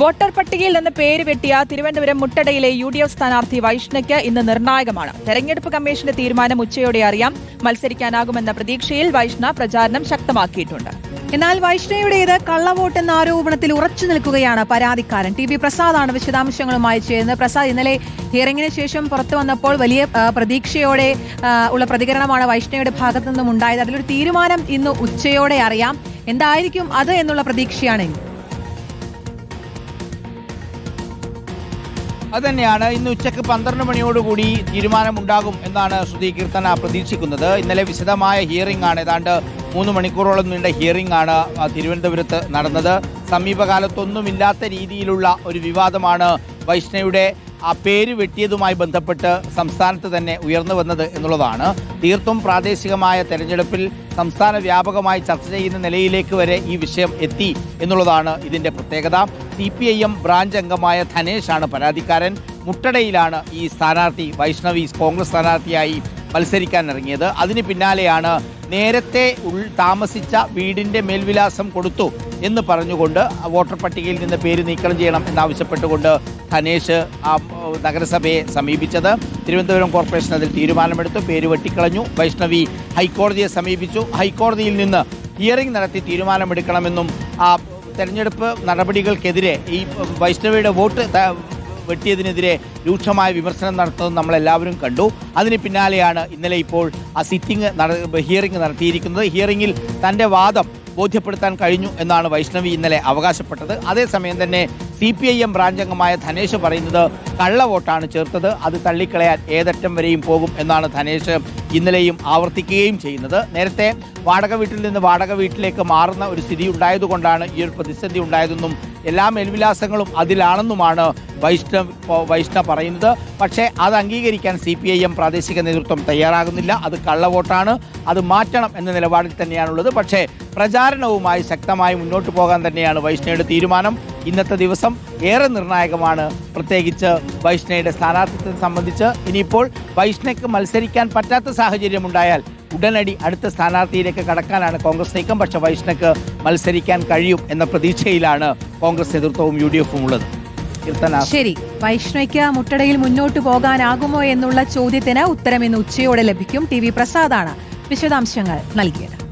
Voter പട്ടികയിൽ നിന്ന് പേര് വെട്ടിയ തിരുവനന്തപുരം മുട്ടടയിലെ യു ഡി എഫ് സ്ഥാനാർത്ഥി വൈഷ്ണയ്ക്ക് ഇന്ന് നിർണായകമാണ്. തെരഞ്ഞെടുപ്പ് കമ്മീഷന്റെ തീരുമാനം ഉച്ചയോടെ അറിയാം. മത്സരിക്കാനാകുമെന്ന പ്രതീക്ഷയിൽ വൈഷ്ണ പ്രചാരണം ശക്തമാക്കിയിട്ടുണ്ട്. എന്നാൽ വൈഷ്ണയുടേത് കള്ളവോട്ട് എന്ന ആരോപണത്തിൽ ഉറച്ചു നിൽക്കുകയാണ് പരാതിക്കാരൻ. ടി വി പ്രസാദാണ് വിശദാംശങ്ങളുമായി ചേരുന്നത്. പ്രസാദ് ഇന്നലെ ഹിയറിംഗിന് ശേഷം പുറത്തു വന്നപ്പോൾ വലിയ പ്രതീക്ഷയോടെ ഉള്ള പ്രതികരണമാണ് വൈഷ്ണയുടെ ഭാഗത്തു നിന്നും ഉണ്ടായത് അതിലൊരു തീരുമാനം ഇന്ന് ഉച്ചയോടെ അറിയാം. എന്തായിരിക്കും അത് എന്നുള്ള പ്രതീക്ഷയാണ് അതുതന്നെയാണ് ഇന്ന് ഉച്ചയ്ക്ക് പന്ത്രണ്ട് മണിയോടുകൂടി തീരുമാനമുണ്ടാകും എന്നാണ് ശ്രുതി കീർത്തന പ്രതീക്ഷിക്കുന്നത്. ഇന്നലെ വിശദമായ ഹിയറിംഗ് ആണ്. ഏതാണ്ട് മൂന്ന് മണിക്കൂറോളം നീണ്ട ഹിയറിംഗ് ആണ് തിരുവനന്തപുരത്ത് നടന്നത്. സമീപകാലത്തൊന്നുമില്ലാത്ത രീതിയിലുള്ള ഒരു വിവാദമാണ് വൈഷ്ണയുടെ ആ പേര് വെട്ടിയതുമായി ബന്ധപ്പെട്ട് സംസ്ഥാനത്ത് തന്നെ ഉയർന്നു വന്നത് എന്നുള്ളതാണ്. തീർത്തും പ്രാദേശികമായ തെരഞ്ഞെടുപ്പിൽ സംസ്ഥാന വ്യാപകമായി ചർച്ച ചെയ്യുന്ന നിലയിലേക്ക് വരെ ഈ വിഷയം എത്തി എന്നുള്ളതാണ് ഇതിന്റെ പ്രത്യേകത. C P I M branch അംഗമായ ധനേഷ് ആണ് പരാതിക്കാരൻ. മുട്ടടയിലാണ് ഈ സ്ഥാനാർത്ഥി വൈഷ്ണവി കോൺഗ്രസ് സ്ഥാനാർത്ഥിയായി മത്സരിക്കാൻ ഇറങ്ങിയത് അതിന് പിന്നാലെയാണ് നേരത്തെ ഉൾ താമസിച്ച വീടിന്റെ മേൽവിലാസം കൊടുത്തു. എന്ന് പറഞ്ഞുകൊണ്ട് വോട്ടർ പട്ടികയിൽ നിന്ന് പേര് നീക്കം ചെയ്യണം എന്നാവശ്യപ്പെട്ടുകൊണ്ട് ധനേഷ് ആ നഗരസഭയെ സമീപിച്ചത്. തിരുവനന്തപുരം കോർപ്പറേഷൻ അതിൽ തീരുമാനമെടുത്തു. പേര് വെട്ടിക്കളഞ്ഞു. വൈഷ്ണവി ഹൈക്കോടതിയെ സമീപിച്ചു. ഹൈക്കോടതിയിൽ നിന്ന് ഹിയറിംഗ് നടത്തി തീരുമാനമെടുക്കണമെന്നും ആ തെരഞ്ഞെടുപ്പ് നടപടികൾക്കെതിരെ ഈ വൈഷ്ണവിയുടെ വോട്ട് വെട്ടിയതിനെതിരെ രൂക്ഷമായ വിമർശനം നടത്തുന്നത് നമ്മളെല്ലാവരും കണ്ടു. അതിന് പിന്നാലെയാണ് ഇന്നലെ ഇപ്പോൾ ആ സിറ്റിംഗ് ഹിയറിംഗ് നടത്തിയിരിക്കുന്നത്. ഹിയറിംഗിൽ തന്റെ വാദം ബോധ്യപ്പെടുത്താൻ കഴിഞ്ഞു എന്നാണ് വൈഷ്ണവി ഇന്നലെ അവകാശപ്പെട്ടത്. അതേസമയം തന്നെ C P I M branch അംഗമായ ധനേഷ് പറയുന്നത് കള്ളവോട്ടാണ് ചേർത്തത്. അത് തള്ളിക്കളയാൻ ഏതറ്റം വരെയും പോകും എന്നാണ് ധനേഷ് ഇന്നലെയും ആവർത്തിക്കുകയും ചെയ്യുന്നത്. നേരത്തെ വാടക വീട്ടിൽ നിന്ന് വാടക വീട്ടിലേക്ക് മാറുന്ന ഒരു സ്ഥിതി ഉണ്ടായതുകൊണ്ടാണ് ഈ ഒരു പ്രതിസന്ധി ഉണ്ടായതെന്നും എല്ലാ മേൽവിലാസങ്ങളും അതിലാണെന്നുമാണ് വൈഷ്ണവ് വൈഷ്ണവ് പറയുന്നത്. പക്ഷേ അത് അംഗീകരിക്കാൻ സി പി ഐ എം പ്രാദേശിക നേതൃത്വം തയ്യാറാകുന്നില്ല. അത് കള്ളവോട്ടാണ്. അത് മാറ്റണം എന്ന നിലപാടിൽ തന്നെയാണുള്ളത്. പക്ഷേ പ്രചാരണവുമായി ശക്തമായി മുന്നോട്ട് പോകാൻ തന്നെയാണ് വൈഷ്ണവയുടെ തീരുമാനം. ഇന്നത്തെ ദിവസം ഏറെ നിർണായകമാണ്. പ്രത്യേകിച്ച് വൈഷ്ണയുടെ സ്ഥാനാർത്ഥിത്വത്തെ സംബന്ധിച്ച് ഇനിയിപ്പോൾ വൈഷ്ണയ്ക്ക് മത്സരിക്കാൻ പറ്റാത്ത സാഹചര്യം ഉണ്ടായാൽ ഉടനടി അടുത്ത സ്ഥാനാർത്ഥിയിലേക്ക് കടക്കാനാണ് കോൺഗ്രസ് നീക്കം. പക്ഷേ വൈഷ്ണയ്ക്ക് മത്സരിക്കാൻ കഴിയും എന്ന പ്രതീക്ഷയിലാണ് കോൺഗ്രസ് നേതൃത്വവും യു ഡി എഫും ഉള്ളത് ശരി. വൈഷ്ണയ്ക്ക് മുട്ടടയിൽ മുന്നോട്ട് പോകാനാകുമോ എന്നുള്ള ചോദ്യത്തിന് ഉത്തരം ഇന്ന് ഉച്ചയോടെ ലഭിക്കും. ടി വി പ്രസാദാണ് വിശദാംശങ്ങൾ നൽകിയത്.